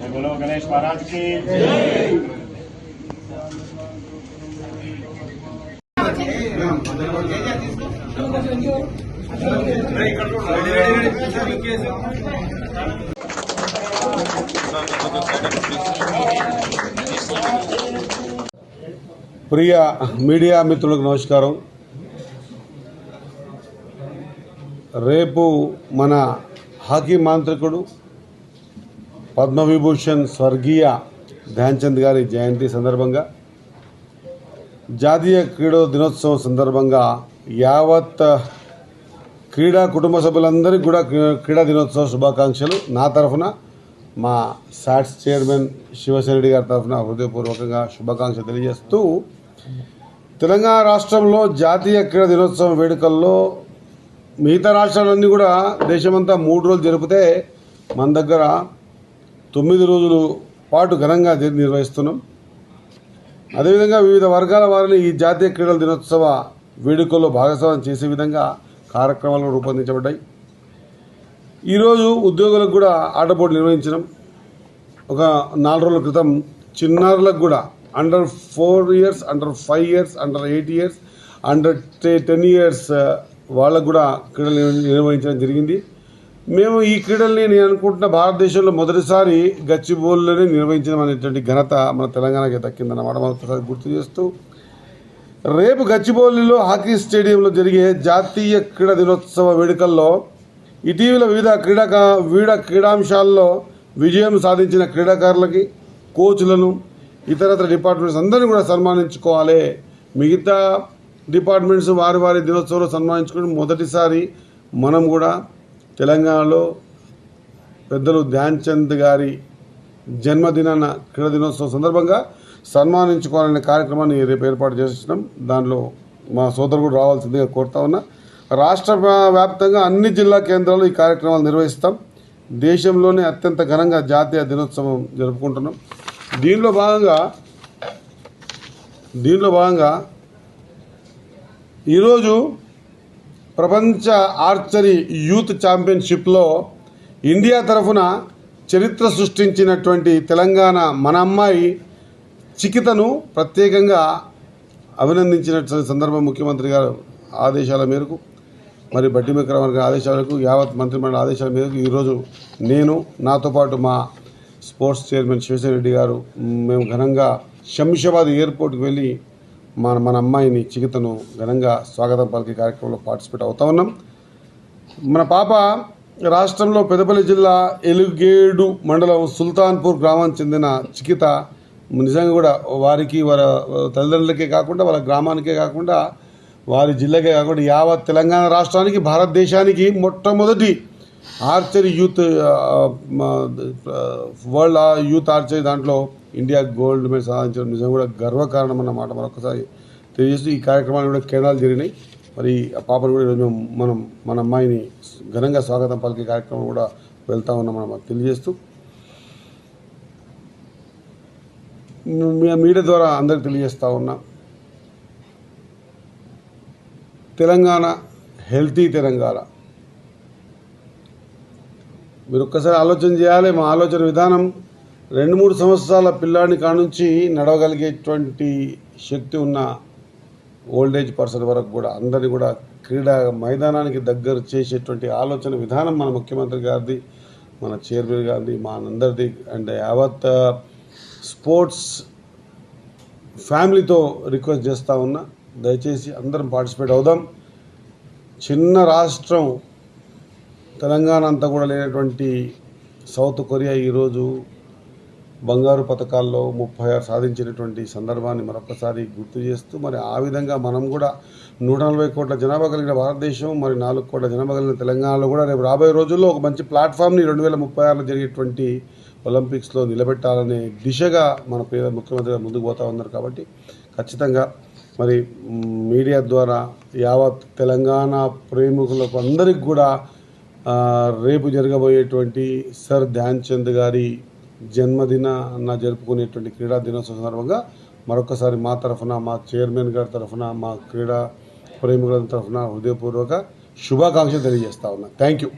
जय बोलो गणेश महाराज की ప్రియ మీడియా మిత్రులకు నమస్కారం రేపు మన హాకీ మాంత్రికుడు పద్మవిభూషణ్ స్వర్గీయ ధ్యాన్చంద్ గారి జయంతి సందర్భంగా జాతీయ క్రీడా దినోత్సవం సందర్భంగా యావత్ క్రీడా కుటుంబ సభ్యులందరికీ కూడా క్రీడా దినోత్సవ శుభాకాంక్షలు. నా తరఫున మా సాట్స్ చైర్మన్ శివశరెడ్డి గారి తరఫున హృదయపూర్వకంగా శుభాకాంక్షలు తెలియజేస్తూ తెలంగాణ రాష్ట్రంలో జాతీయ క్రీడా దినోత్సవం వేడుకల్లో మిగతా రాష్ట్రాలన్నీ కూడా దేశమంతా మూడు రోజులు జరిపితే మన దగ్గర తొమ్మిది రోజులు పాటు ఘనంగా నిర్వహిస్తున్నాం. అదేవిధంగా వివిధ వర్గాల వారిని ఈ జాతీయ క్రీడల దినోత్సవ వేడుకల్లో భాగస్వామ్యం చేసే విధంగా కార్యక్రమాలు రూపొందించబడ్డాయి. ఈరోజు ఉద్యోగులకు కూడా ఆట పోటీ నిర్వహించడం ఒక నాలుగు రోజుల క్రితం చిన్నారులకు కూడా under four years under five years under eight years under ten years వాళ్ళకు కూడా క్రీడలు నిర్వహించడం జరిగింది. మేము ఈ క్రీడల్ని నేను అనుకుంటున్న భారతదేశంలో మొదటిసారి గచ్చిబోల్లోనే నిర్వహించడం అనేటువంటి ఘనత మన తెలంగాణకి దక్కిందన్నమాట మరొకసారి గుర్తు చేస్తూ రేపు గచ్చిబౌలిలో హాకీ స్టేడియంలో జరిగే జాతీయ క్రీడా దినోత్సవ వేడుకల్లో ఇటీవల వివిధ క్రీడాకా వివిధ క్రీడాంశాల్లో విజయం సాధించిన క్రీడాకారులకి కోచ్లను ఇతరతర డిపార్ట్మెంట్స్ అందరినీ కూడా సన్మానించుకోవాలి. మిగతా డిపార్ట్మెంట్స్ వారి వారి దినోత్సవంలో సన్మానించుకుని మొదటిసారి మనం కూడా తెలంగాణలో పెద్దలు ధ్యాన్ చంద్ గారి జన్మదినాన క్రీడా దినోత్సవం సందర్భంగా సన్మానించుకోవాలనే కార్యక్రమాన్ని రేపు ఏర్పాటు చేస్తున్నాం దానిలో మా సోదరుడు రావాల్సిందిగా కోరుతా ఉన్నా. రాష్ట్ర వ్యాప్తంగా అన్ని జిల్లా కేంద్రాలు ఈ కార్యక్రమాలు నిర్వహిస్తాం. దేశంలోనే అత్యంత ఘనంగా జాతీయ దినోత్సవం జరుపుకుంటున్నాం. దీనిలో భాగంగా దీనిలో భాగంగా ఈరోజు ప్రపంచ ఆర్చరీ యూత్ ఛాంపియన్షిప్లో ఇండియా తరఫున చరిత్ర సృష్టించినటువంటి తెలంగాణ మన అమ్మాయి చికితను ప్రత్యేకంగా అభినందించినటువంటి సందర్భం ముఖ్యమంత్రి గారు ఆదేశాల మేరకు మరి బట్టి విక్రమార్క ఆదేశాలకు యావత్ మంత్రిమండలి ఆదేశాల మేరకు ఈరోజు నేను నాతో పాటు మా స్పోర్ట్స్ చైర్మన్ శివసేన రెడ్డి గారు మేము ఘనంగా శంషాబాద్ ఎయిర్పోర్ట్కి వెళ్ళి మన మన అమ్మాయిని చికితను ఘనంగా స్వాగతం పలికే కార్యక్రమంలో పార్టిసిపేట్ అవుతా ఉన్నాం. మన పాప రాష్ట్రంలో పెద్దపల్లి జిల్లా ఎలుగేడు మండలం సుల్తాన్పూర్ గ్రామానికి చెందిన చికిత నిజంగా కూడా వారికి వారి తల్లిదండ్రులకే కాకుండా వాళ్ళ గ్రామానికే కాకుండా వారి జిల్లాకే కాకుండా యావత్ తెలంగాణ రాష్ట్రానికి భారతదేశానికి మొట్టమొదటి ఆర్చరీ యూత్ వరల్డ్ ఆ యూత్ ఆర్చరీ దాంట్లో ఇండియా గోల్డ్ మెడల్ సాధించడం నిజంగా కూడా గర్వకారణం అన్నమాట మరొకసారి తెలియజేస్తూ ఈ కార్యక్రమాలు కూడా కేంద్రాలు జరిగినాయి. మరి ఆ పాపను కూడా ఈరోజు మనం మన అమ్మాయిని ఘనంగా స్వాగతం పలికే కార్యక్రమం కూడా వెళ్తా ఉన్నాం మనం తెలియజేస్తూ. మీడియా ద్వారా అందరికి తెలియజేస్తూ ఉన్నా. తెలంగాణ హెల్తీ తెలంగాణ. మీరు ఒక్కసారి ఆలోచన చేయాలి. మా ఆలోచన విధానం రెండు మూడు సంవత్సరాల పిల్లాడిని కానుంచి నడవగలిగేటువంటి శక్తి ఉన్న ఓల్డేజ్ పర్సన్ వరకు కూడా అందరినీ కూడా క్రీడా మైదానానికి దగ్గర చేసేటువంటి ఆలోచన విధానం మన ముఖ్యమంత్రి గారిది మన చైర్మన్ గారిది మా అందరిది. అండ్ యావత్ స్పోర్ట్స్ ఫ్యామిలీతో రిక్వెస్ట్ చేస్తూ ఉన్నా. దయచేసి అందరం పార్టిసిపేట్ అవుదాం. చిన్న రాష్ట్రం తెలంగాణ అంతా కూడా లేనటువంటి సౌత్ కొరియా ఈరోజు బంగారు పథకాల్లో ముప్పై ఆరు సాధించినటువంటి సందర్భాన్ని మరొకసారి గుర్తు చేస్తూ మరి ఆ విధంగా మనం కూడా నూట నలభై కోట్ల జనాభా కలిగిన భారతదేశం మరి నాలుగు కోట్ల జనాభా కలిగిన తెలంగాణలో కూడా రేపు రాబోయే రోజుల్లో ఒక మంచి ప్లాట్ఫామ్ని రెండు వేల ముప్పై ఆరులో జరిగేటువంటి ఒలింపిక్స్లో నిలబెట్టాలనే దిశగా మన పేద ముఖ్యమంత్రి ముందుకు పోతా ఉన్నారు కాబట్టి ఖచ్చితంగా మరి మీడియా ద్వారా యావత్ తెలంగాణ ప్రేమికులకు అందరికి కూడా రేపు జరగబోయేటువంటి సర్ ధ్యాన్ చంద్ గారి జన్మదిన నా జరుపుకునేటువంటి క్రీడా దినోత్సవం సందర్భంగా మరొకసారి మా తరఫున మా చైర్మన్ గారి తరఫున మా క్రీడా ప్రేమికుల తరఫున హృదయపూర్వక శుభాకాంక్షలు తెలియజేస్తా ఉన్నా. Thank you.